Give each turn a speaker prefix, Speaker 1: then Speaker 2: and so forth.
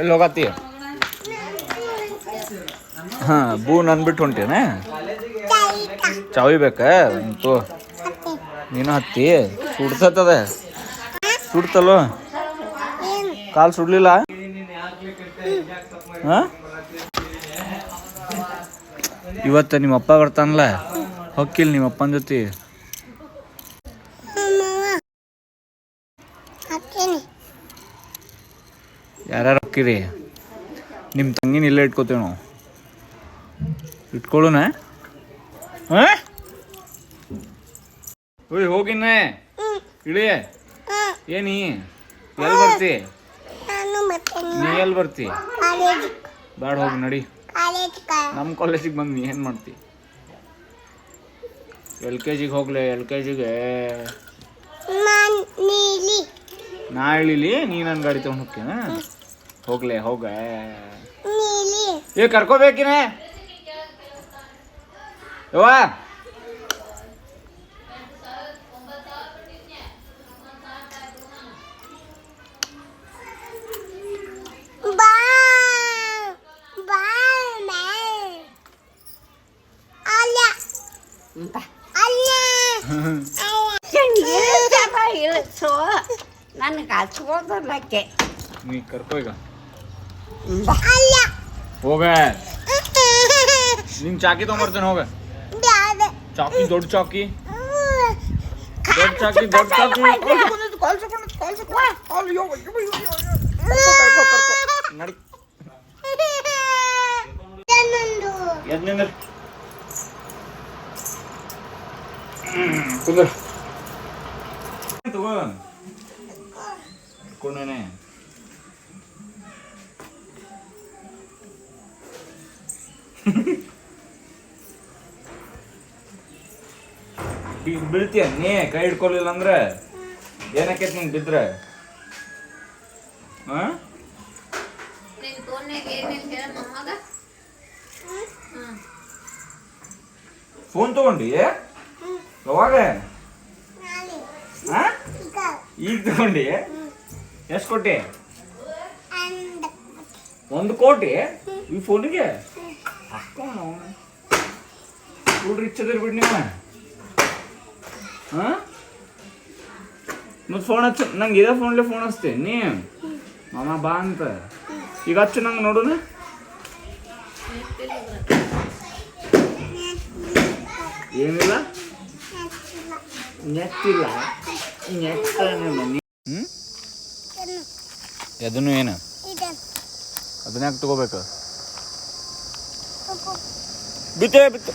Speaker 1: ಎಲ್ಲಿ ಹೋಗತ್ತಿ ಹಾಂ ಬೂನ್ ಅಂದ್ಬಿಟ್ಟು ಹೊಂಟೇನ? ಚಾವಿ ಬೇಕಾ ನೀನು ಹತ್ತಿ? ಸುಡ್ಸತ್ತದ? ಸುಡ್ತಲ್ಲೋ? ಕಾಲು ಸುಡ್ಲಿಲ್ಲ? ಹಾಂ? ಇವತ್ತು ನಿಮ್ಮ ಅಪ್ಪ ಬರ್ತಾನಲ್ಲ? ಹೊಕ್ಕಿಲ್ಲ ನಿಮ್ಮಪ್ಪನ ಜೊತೆ? ಯಾರ್ಯಾರು ಹೊಕ್ಕಿರಿ ನಿಮ್ಮ ತಂಗಿನ ಇಲ್ಲೇ ಇಟ್ಕೋತೇವೆ ನಾವು. ಇಟ್ಕೊಳ್ಳೋಣ ಹಾಂ? ಓಯ್ ಹೋಗಿನ್ನೆ. ಇಳಿ. ಏನಿ? ಎಲ್ಲಿ ಬರ್ತಿ? ನೀ ಎಲ್ಲಿ ಬರ್ತಿ? ಬೇಡ ಹೋಗಿ ನಡಿ. ನಮ್ಮ ಕಾಲೇಜಿಗೆ ಬಂದು ನೀ ಏನು ಮಾಡ್ತಿ? ಎಲ್ ಕೆ ಜಿಗೆ ಹೋಗ್ಲೆ ಎಲ್ ಕೆ ಜಿಗೆ ನಾ ಇಳಿಲಿ ನೀ ನನ್ನ ಗಾಡಿ ತೊಗೊಂಡು ಹೋಗ್ತೀನ ಹೋಗ್ಲೆ ಹೋಗ
Speaker 2: ನೀಲಿ
Speaker 1: ಏ ಕರ್ಕೋಬೇಕಿನ ಯವ್ವ
Speaker 2: ಬಾ ಬಾ
Speaker 1: हो गए। चाकी तो मर्जन हो
Speaker 2: गए।
Speaker 1: चाकी दो। चाकी कौन है ಈಗ ಬೀಳ್ತೀಯ? ನೀ ಕೈ ಹಿಡ್ಕೊಲಿಲ್ಲ ಅಂದ್ರೆ ಏನಕ್ಕೆ ನಿಂಗೆ ಬಿದ್ರೆ? ಹಾ ಫೋನ್ ತಗೊಂಡಿ? ಯಾವಾಗ?
Speaker 2: ನಾಳೆ
Speaker 1: ಹಾ
Speaker 2: ಈಗ
Speaker 1: ಈಗ ತಗೊಂಡಿ? ಎಷ್ಟು ಕೊಟ್ಟಿ? ಒಂದು ಕೋಟಿ? ಈ ಫೋನಿಗೆ? ಹಾಕೋಣ ಫುಲ್ ರಿಚ್ ಅದಿರ್ ಬಿಡಿ ನೀವು ಹಾಂ ಮತ್ತೆ ಫೋನ್ ಹಚ್ಚ ನಂಗೆ ಇದೇ ಫೋನ್ಲೆ ಫೋನ್ ಹಚ್ತೆ ನೀ ಮಾಮ ಬಾ ಅಂತ ಈಗ ಹಚ್ಚು ನಂಗೆ ನೋಡುನ ಏನಿಲ್ಲ ನೆಟ್ಟಿಲ್ಲ ನೆಟ್ಟ ಹ್ಞೂ ಅದನ್ನು ಏನು
Speaker 2: ಇದೆ
Speaker 1: ಅದನ್ನ ಯಾಕೆ ತಗೋಬೇಕು Bitir bitir.